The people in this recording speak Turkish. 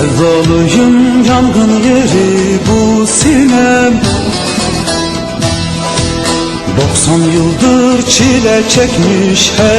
Sevdalıyım yangın yeri bu sinem. 90 yıldır çile çekmiş her